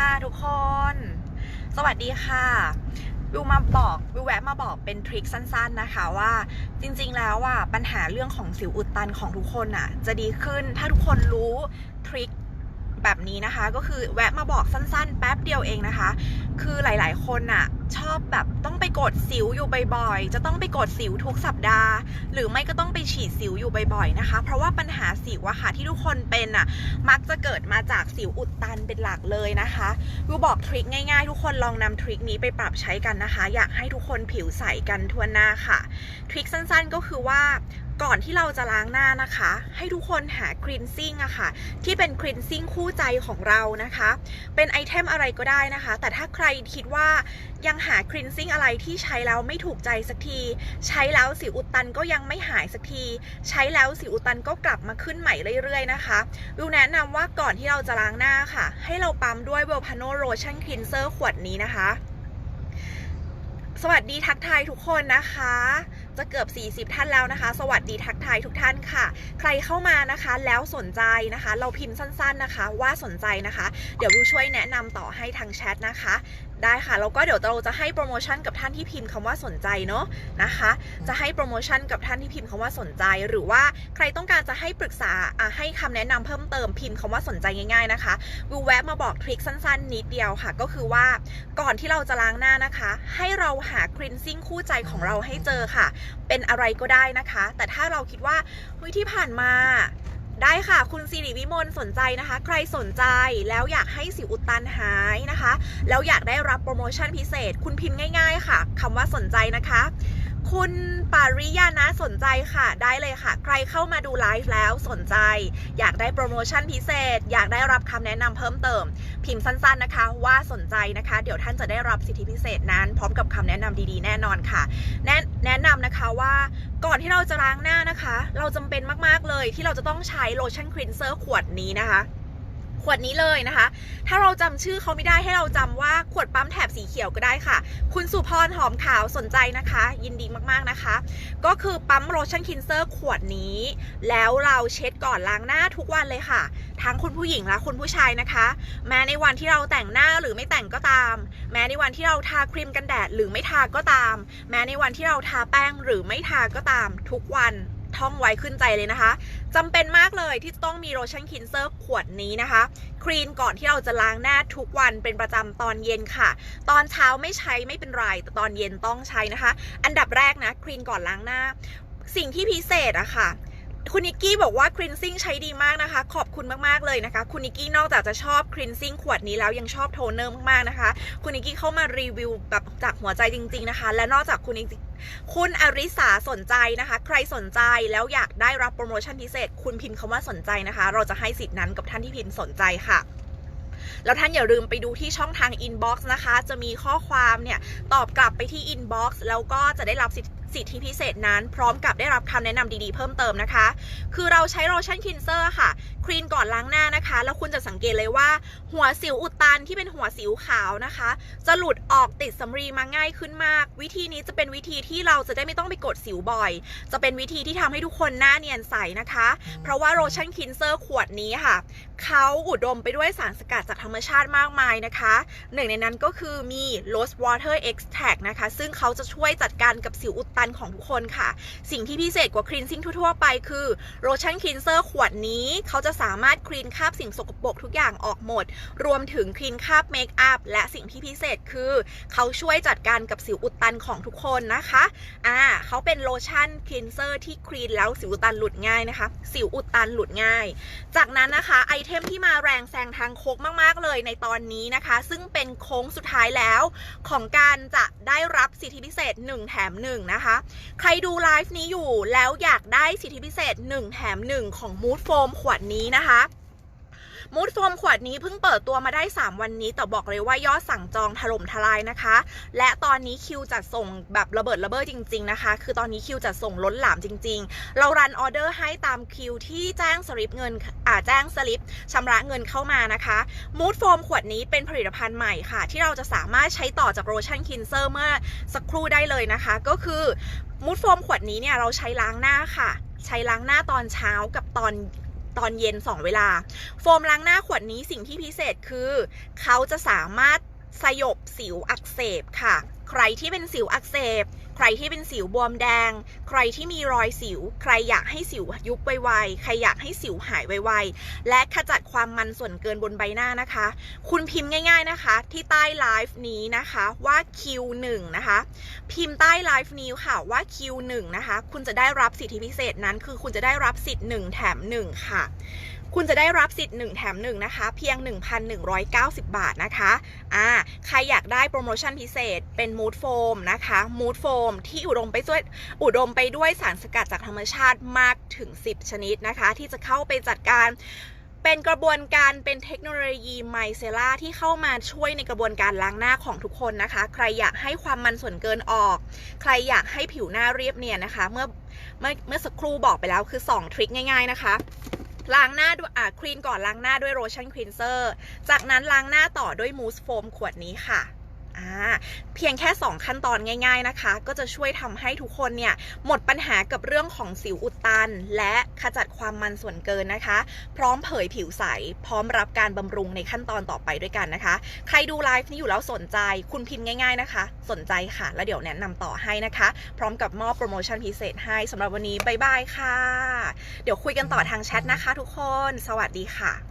ค่ะทุกคน สวัสดีค่ะวิวมาบอกวิวแวะมาบอกเป็นทริคสั้นๆนะคะว่าจริงๆแล้วอะปัญหาเรื่องของสิวอุดตันของทุกคนอะ จะดีขึ้นถ้าทุกคนรู้ทริค แบบนี้นะคะ ก็คือแวะมาบอกสั้นๆ แป๊บเดียวเองนะคะ คือหลายๆ คนอะชอบแบบต้องไปกดสิวอยู่บ่อยๆ จะต้องไปกดสิวทุกสัปดาห์ หรือไม่ก็ต้องไปฉีดสิวอยู่บ่อยๆนะคะ เพราะว่าปัญหาสิวอะค่ะที่ทุกคนเป็นอะมักจะเกิดมาจากสิวอุดตันเป็นหลักเลยนะคะวิวบอกทริคง่ายๆ ทุกคนลองนำทริคนี้ไปปรับใช้กันนะคะ อยากให้ทุกคนผิวใสกันทั่วหน้าค่ะ ทริคสั้นๆก็คือว่า ก่อนที่เราจะล้างหน้านะคะ ให้ทุกคนหาครีนซิ่งอะค่ะ ที่เป็นครีนซิ่งคู่ใจของเรานะคะ เป็นไอเทมอะไรก็ได้นะคะ แต่ถ้าใครคิดว่ายังหาครีนซิ่งอะไรที่ใช้แล้วไม่ถูกใจสักที ใช้แล้วสิวอุดตันก็ยังไม่หายสักที ใช้แล้วสิวอุดตันก็กลับมาขึ้นใหม่เรื่อยๆนะคะวิวแนะนำว่าก่อนที่เราจะล้างหน้าค่ะ ให้เราปั๊มด้วยเวลพาโนโ o ชั่นคลีนเซอร์ขวดนี้นะคะ สวัสดีทักทายทุกคนนะคะ จะเกือบ 40 ท่านแล้วนะคะ สวัสดีทักทายทุกท่านค่ะ ใครเข้ามานะคะแล้วสนใจนะคะ เราพิมพ์สั้นๆนะคะ ว่าสนใจนะคะ เดี๋ยววิวช่วยแนะนำต่อให้ทางแชทนะคะ ได้ค่ะ แล้วก็เดี๋ยวเราจะให้โปรโมชั่นกับท่านที่พิมพ์คำว่าสนใจเนาะนะคะ จะให้โปรโมชั่นกับท่านที่พิมพ์คำว่าสนใจ หรือว่าใครต้องการจะให้ปรึกษาอะให้คำแนะนำเพิ่มเติมพิมพ์คำว่าสนใจง่าย ๆนะคะวิวแวะมาบอกทริคสั้นๆ นิดเดียวค่ะ ก็คือว่าก่อนที่เราจะล้างหน้านะคะ ให้เราหาครีนซิ่งคู่ใจของเราให้เจอค่ะ เป็นอะไรก็ได้นะคะ แต่ถ้าเราคิดว่าเฮ้ยที่ผ่านมา ได้ค่ะ คุณสิริวิมลสนใจนะคะ ใครสนใจแล้วอยากให้สิวอุดตันหายนะคะ แล้วอยากได้รับโปรโมชั่นพิเศษ คุณพิมพ์ง่าย ๆ ค่ะคำว่าสนใจนะคะ คุณปาริยานะสนใจค่ะ ได้เลยค่ะ ใครเข้ามาดูไลฟ์แล้วสนใจ อยากได้โปรโมชั่นพิเศษ อยากได้รับคำแนะนำเพิ่มเติม พิมพ์สั้นๆนะคะ ว่าสนใจนะคะ เดี๋ยวท่านจะได้รับสิทธิพิเศษนั้น พร้อมกับคำแนะนำดีๆ แน่นอนค่ะ แนะแนะนำนะคะ ที่เราจะล้างหน้านะคะ เราจำเป็นมากๆเลยที่เราจะต้องใช้โลชั่นครีนเซอร์ขวดนี้นะคะขวดนี้เลยนะคะ ถ้าเราจำชื่อเขาไม่ได้ให้เราจำว่าขวดปั๊มแถบสีเขียวก็ได้ค่ะ คุณสุพรหอมขาวสนใจนะคะ ยินดีมากๆนะคะ ก็คือปั๊มโลชั่นคินเซอร์ขวดนี้ แล้วเราเช็ดก่อนล้างหน้าทุกวันเลยค่ะ ทั้งคุณผู้หญิงและคุณผู้ชายนะคะ แม้ในวันที่เราแต่งหน้าหรือไม่แต่งก็ตาม แม้ในวันที่เราทาครีมกันแดดหรือไม่ทาก็ตาม แม้ในวันที่เราทาแป้งหรือไม่ทาก็ตาม ทุกวันท่องไว้ขึ้นใจเลยนะคะจำเป็นมากเลยที่จะต้องมีโลชั่นคินเซอร์ขวดนี้นะคะ ครีนก่อนที่เราจะล้างหน้าทุกวันเป็นประจำตอนเย็นค่ะ ตอนเช้าไม่ใช้ไม่เป็นไร แต่ตอนเย็นต้องใช้นะคะ อันดับแรกนะ ครีนก่อนล้างหน้า สิ่งที่พิเศษอะค่ะ คุณนิกกี้บอกว่าครีนซิ่งใช้ดีมากนะคะ ขอบคุณมากๆเลยนะคะ คุณนิกกี้นอกจากจะชอบครีนซิ่งขวดนี้แล้วยังชอบโทนเนอร์มากๆนะคะ คุณนิกกี้เข้ามารีวิวแบบจากหัวใจจริง ๆนะคะ และนอกจากคุณนิกกี้คุณอริสาสนใจนะคะ ใครสนใจแล้วอยากได้รับโปรโมชั่นพิเศษ คุณพิมพ์คำว่าสนใจนะคะ เราจะให้สิทธินั้นกับท่านที่พิมพ์สนใจค่ะแล้วท่านอย่าลืมไปดูที่ช่องทาง inbox นะคะ จะมีข้อความเนี่ย ตอบกลับไปที่ inbox แล้วก็จะได้รับสิทธิ สิทธิพิเศษนั้น พร้อมกับได้รับคำแนะนำดีๆเพิ่มเติมนะคะ คือเราใช้โลชั่นคินเซอร์ค่ะครีนก่อนล้างหน้านะคะ แล้วคุณจะสังเกตเลยว่า หัวสิวอุดตันที่เป็นหัวสิวขาวนะคะ จะหลุดออกติดสำลีมาง่ายขึ้นมาก วิธีนี้จะเป็นวิธีที่เราจะได้ไม่ต้องไปกดสิวบ่อย จะเป็นวิธีที่ทำให้ทุกคนหน้าเนียนใสนะคะ เพราะว่าโลชั่นคินเซอร์ขวดนี้ค่ะเขาอุดมไปด้วยสารสกัดจากธรรมชาติมากมายนะคะ หนึ่งในนั้นก็คือมี Rose Water Extract นะคะ ซึ่งเขาจะช่วยจัดการกับสิวอุดตันของทุกคนค่ะ สิ่งที่พิเศษกว่าครีนซิ่งทั่วๆไปคือโลชั่นคลีนเซอร์ขวดนี้ เขาจะสามารถคลีนคราบสิ่งสกปรกทุกอย่างออกหมด รวมถึงคลีนคราบเมคอัพและสิ่งที่พิเศษคือ เขาช่วยจัดการกับสิวอุดตันของทุกคนนะคะอ่าเขาเป็นโลชั่นคลีนเซอร์ที่คลีนแล้วสิวอุดตันหลุดง่ายนะคะ สิวอุดตันหลุดง่าย จากนั้นนะคะไอเทมที่มาแรงแซงทางโค้งมากๆเลยในตอนนี้นะคะ ซึ่งเป็นโค้งสุดท้ายแล้ว ของการจะได้รับสิทธิพิเศษ 1 แถม 1 นะคะใครดูไลฟ์นี้อยู่แล้วอยากได้สิทธิพิเศษ 1 แถม 1 ของ Mood Foam ขวดนี้นะคะ มูดโฟมขวดนี้เพิ่งเปิดตัวมาได้ 3 วันนี้ แต่บอกเลยว่ายอดสั่งจองถล่มทลายนะคะ และตอนนี้คิวจัดส่งแบบระเบิดระเบ้อจริง ๆนะคะ คือตอนนี้คิวจัดส่งล้นหลามจริง ๆ เรารันออเดอร์ให้ตามคิวที่แจ้งสลิปเงินอ่าแจ้งสลิปชำระเงินเข้ามานะคะมูดโฟมขวดนี้เป็นผลิตภัณฑ์ใหม่ค่ะ ที่เราจะสามารถใช้ต่อจากโรชั่นคินเซอร์เมื่อสักครู่ได้เลยนะคะ ก็คือมูดโฟมขวดนี้เนี่ยเราใช้ล้างหน้าค่ะ ใช้ล้างหน้าตอนเช้ากับตอน ตอนเย็น 2 เวลา โฟมล้างหน้าขวดนี้สิ่งที่พิเศษคือ เขาจะสามารถสยบสิวอักเสบค่ะ ใครที่เป็นสิวอักเสบ ใครที่เป็นสิวบวมแดง ใครที่มีรอยสิว ใครอยากให้สิวยุบไวๆ ใครอยากให้สิวหายไวๆ และขจัดความมันส่วนเกินบนใบหน้านะคะ คุณพิมพ์ง่าย ๆนะคะ ที่ใต้ไลฟ์นี้นะคะว่า Q1 นะคะ พิมพ์ใต้ไลฟ์นี้ค่ะว่า Q1 นะคะ คุณจะได้รับสิทธิพิเศษนั้น คือคุณจะได้รับสิทธิ์1แถม1 ค่ะคุณจะได้รับสิทธิ์ 1 แถม 1 นะคะ เพียง 1,190 บาทนะคะ อ่า ใครอยากได้โปรโมชั่นพิเศษ เป็นมูดโฟมนะคะมูดโฟมที่อุดมไปด้วยอุดมไปด้วยสารสกัดจากธรรมชาติมากถึง 10 ชนิดนะคะ ที่จะเข้าไปจัดการเป็นกระบวนการเป็นเทคโนโลยีไมเซล่าที่เข้ามาช่วยในกระบวนการล้างหน้าของทุกคนนะคะ ใครอยากให้ความมันส่วนเกินออก ใครอยากให้ผิวหน้าเรียบเนียนนะคะ เมื่อเมื่อเมื่อสักครู่บอกไปแล้วคือ 2 ทริคง่าย ๆนะคะล้างหน้าด้วยอ่าคลีนก่อนล้างหน้าด้วยโรชั่นคลีนเซอร์ จากนั้นล้างหน้าต่อด้วยมูสโฟมขวดนี้ค่ะ เพียงแค่ 2 ขั้นตอนง่าย ๆนะคะ ก็จะช่วยทำให้ทุกคนเนี่ยหมดปัญหากับเรื่องของสิวอุดตัน และขจัดความมันส่วนเกินนะคะ พร้อมเผยผิวใส พร้อมรับการบำรุงในขั้นตอนต่อไปด้วยกันนะคะ ใครดูไลฟ์นี้อยู่แล้วสนใจ คุณพิมพ์ง่าย ๆนะคะ สนใจค่ะ แล้วเดี๋ยวแนะนำต่อให้นะคะ พร้อมกับมอบโปรโมชั่นพิเศษให้สำหรับวันนี้บายบายค่ะ เดี๋ยวคุยกันต่อทางแชทนะคะ ทุกคน สวัสดีค่ะ